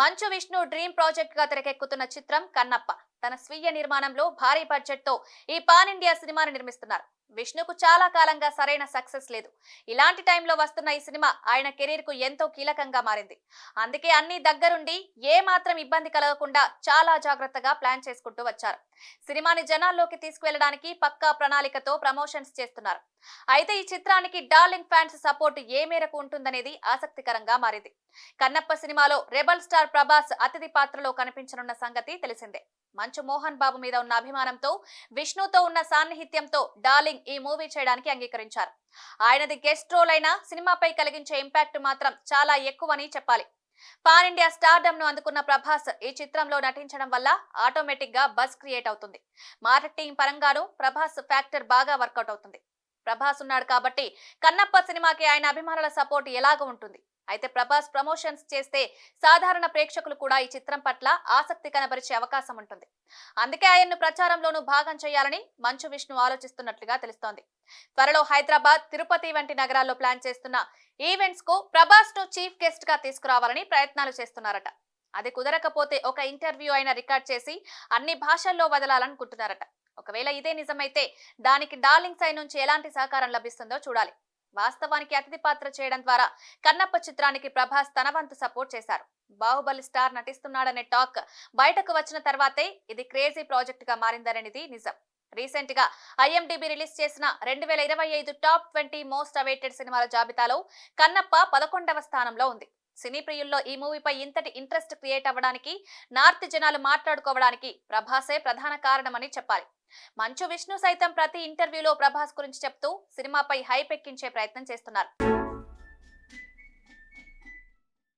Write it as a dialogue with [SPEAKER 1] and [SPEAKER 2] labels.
[SPEAKER 1] Manchu Vishnu dream ప్రాజెక్ట్గా తెరకెక్కుతున్న చిత్రం కన్నప్ప. తన స్వీయ నిర్మాణంలో భారీ బడ్జెట్తో ఈ పాన్ ఇండియా సినిమాను నిర్మిస్తున్నారు. విష్ణుకు చాలా కాలంగా సరైన సక్సెస్ లేదు. ఇలాంటి టైంలో వస్తున్న ఈ సినిమా ఆయన కెరీర్కు ఎంతో కీలకంగా మారింది. అందుకే అన్ని దగ్గరుండి ఏ మాత్రం ఇబ్బంది కలగకుండా చాలా జాగ్రత్తగా ప్లాన్ చేసుకుంటూ వచ్చారు. సినిమాని జనాల్లోకి తీసుకువెళ్ళడానికి పక్కా ప్రణాళికతో ప్రమోషన్స్ చేస్తున్నారు. అయితే ఈ చిత్రానికి డార్లింగ్ ఫ్యాన్స్ సపోర్ట్ ఏ మేరకు ఉంటుందనేది ఆసక్తికరంగా మారింది. కన్నప్ప సినిమాలో రెబల్ స్టార్ ప్రభాస్ అతిథి పాత్రలో కనిపించనున్న సంగతి తెలిసిందే. మంచు మోహన్ బాబు మీద ఉన్న అభిమానంతో విష్ణుతో ఉన్న సాన్నిహిత్యంతో డార్లింగ్ ఈ మూవీ చేయడానికి అంగీకరించారు. ఆయనది గెస్ట్ రోల్ అయినా సినిమాపై కలిగించే ఇంపాక్ట్ మాత్రం చాలా ఎక్కువని చెప్పాలి. పాన్ ఇండియా స్టార్డమ్ను అందుకున్న ప్రభాస్ ఈ చిత్రంలో నటించడం వల్ల ఆటోమేటిక్గా బస్ క్రియేట్ అవుతుంది. మార్కెటింగ్ పరంగానూ ప్రభాస్ ఫ్యాక్టర్ బాగా వర్కౌట్ అవుతుంది. ప్రభాస్ ఉన్నాడు కాబట్టి కన్నప్ప సినిమాకి ఆయన అభిమానుల సపోర్ట్ ఎలాగ ఉంటుంది. అయితే ప్రభాస్ ప్రమోషన్స్ చేస్తే సాధారణ ప్రేక్షకులు కూడా ఈ చిత్రం పట్ల ఆసక్తి కనబరిచే అవకాశం ఉంటుంది. అందుకే ఆయన్ను ప్రచారంలోనూ భాగం చేయాలని మంచు విష్ణు ఆలోచిస్తున్నట్లుగా తెలుస్తోంది. త్వరలో హైదరాబాద్ తిరుపతి వంటి నగరాల్లో ప్లాన్ చేస్తున్న ఈవెంట్స్కు ప్రభాస్ను చీఫ్ గెస్ట్గా తీసుకురావాలని ప్రయత్నాలు చేస్తున్నారట. అది కుదరకపోతే ఒక ఇంటర్వ్యూ అయినా రికార్డ్ చేసి అన్ని భాషల్లో వదలాలనుకుంటున్నారట. ఒకవేళ ఇదే నిజమైతే దానికి డార్లింగ్ సై నుంచి ఎలాంటి సహకారం లభిస్తుందో చూడాలి. వాస్తవానికి అతిథి పాత్ర చేయడం ద్వారా కన్నప్ప చిత్రానికి ప్రభాస్ తన వంతు సపోర్ట్ చేశారు. బాహుబలి స్టార్ నటిస్తున్నాడనే టాక్ బయటకు వచ్చిన తర్వాతే ఇది క్రేజీ ప్రాజెక్ట్గా మారిందనేది నిజం. రీసెంట్గా ఐఎండిబి రిలీజ్ చేసిన రెండు వేల ఇరవై ఐదు టాప్ ట్వంటీ మోస్ట్ అవైటెడ్ సినిమాల జాబితాలో కన్నప్ప పదకొండవ స్థానంలో ఉంది. సినీ ప్రియుల్లో ఈ మూవీపై ఇంతటి ఇంట్రెస్ట్ క్రియేట్ అవ్వడానికి నార్త్ జనాలు మాట్లాడుకోవడానికి ప్రభాసే ప్రధాన కారణమని చెప్పాలి. మంచు విష్ణు సైతం ప్రతి ఇంటర్వ్యూలో ప్రభాస్ గురించి చెప్తూ సినిమాపై హైప్ ఎక్కించే ప్రయత్నం చేస్తున్నారు.